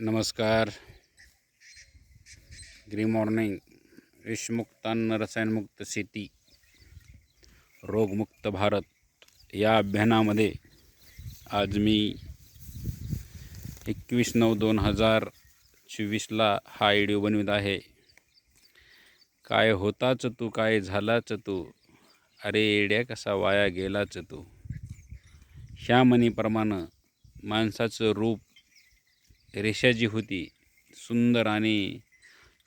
नमस्कार. ग्री मॉर्निंग विषमुक्त अन्न रसायनमुक्त शेती रोगमुक्त भारत या अभियानामध्ये आज मी एकवीस नऊ दोन हजार चोवीसला हा व्हिडिओ बनवित आहे. काय होताच तू काय झालाच तू? अरे येड्या कसा वाया गेलाच तू? ह्या म्हणीप्रमाणे माणसाचं रूप रेषा जी होती सुंदर आणि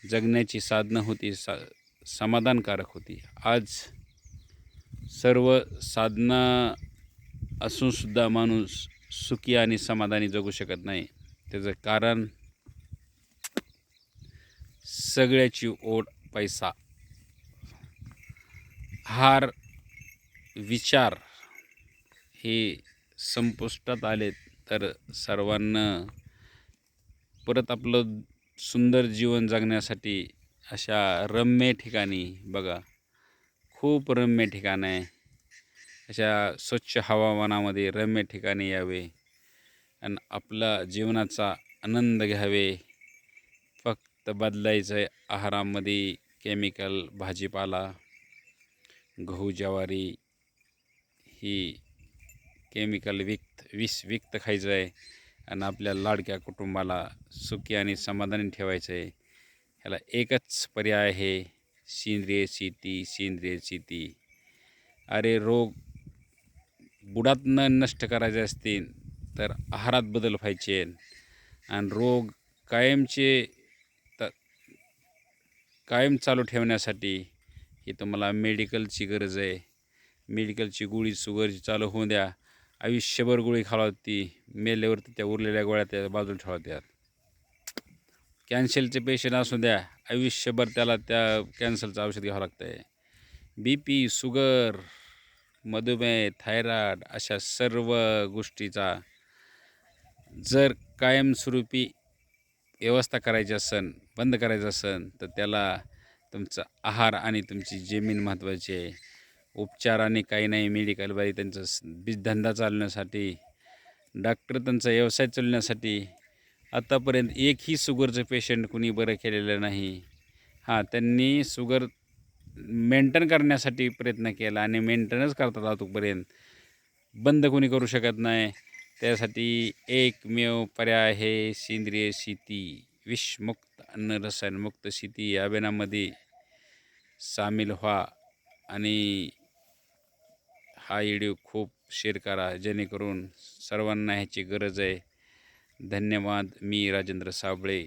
जगण्याची साधनं होती सा समाधानकारक होती. आज सर्व साधनं असूनसुद्धा माणूस सुखी आणि समाधानी जगू शकत नाही. त्याचं कारण सगळ्याची ओढ पैसा. हार विचार हे संपुष्टात आले तर सर्वांना परत आपलं सुंदर जीवन जगण्यासाठी अशा रम्य ठिकाणी बघा. खूप रम्य ठिकाण आहे. अशा स्वच्छ हवामानामध्ये रम्य ठिकाणी यावे आणि आपला जीवनाचा आनंद घ्यावे. फक्त बदलायचं आहे आहारामध्ये केमिकल भाजीपाला गहू ज्वारी ही केमिकल विक्त विष विक्त खायचं आहे आणि आपल्या लाडक्या कुटुंबाला सुखी आणि समाधानी ठेवायचं आहे ह्याला एकच पर्याय आहे सेंद्रिय शेती सेंद्रिय शेती. अरे रोग बुडात न नष्ट करायचे असतील तर आहारात बदल व्हायचे. आणि रोग कायमचे त कायम चालू ठेवण्यासाठी ही तुम्हाला मेडिकलची गरज आहे. मेडिकलची गोळी सुगरची चालू होऊ द्या. आयुष्यभर गोळी खावा होती मेल्यावरती त्या उरलेल्या गोळ्या त्या बाजूला ठेवत्यात. कॅन्सरचे पेशंट असू द्या आयुष्यभर त्याला त्या कॅन्सरचं औषध घ्यावं लागतं आहे बी पी सुगर मधुमेह थायरॉइड अशा सर्व गोष्टीचा जर कायमस्वरूपी व्यवस्था करायची असन बंद करायचं असन तर त्याला तुमचा आहार आणि तुमची जमीन महत्त्वाची आहे. उपचार आणि काही नाही मेडिकलबाई त्यांचं त्यांचा बीज धंदा चालण्यासाठी डॉक्टर त्यांचा व्यवसाय चालण्यासाठी आत्तापर्यंत एकही शुगरचं पेशंट कुणी बरं केलेलं नाही. हां त्यांनी शुगर मेंटेन करण्यासाठी प्रयत्न केला आणि मेंटेनच करतात वाहतूकपर्यंत बंद कोणी करू शकत नाही. त्यासाठी एकमेव पर्याय आहे सेंद्रिय शेती. विषमुक्त अन्न रसायनमुक्त शेती या अभियानामध्ये सामील व्हा आणि हा व्हिडिओ खूप शेअर करा जेणेकरून सर्वांना ह्याची गरज आहे. धन्यवाद. मी राजेंद्र साबळे.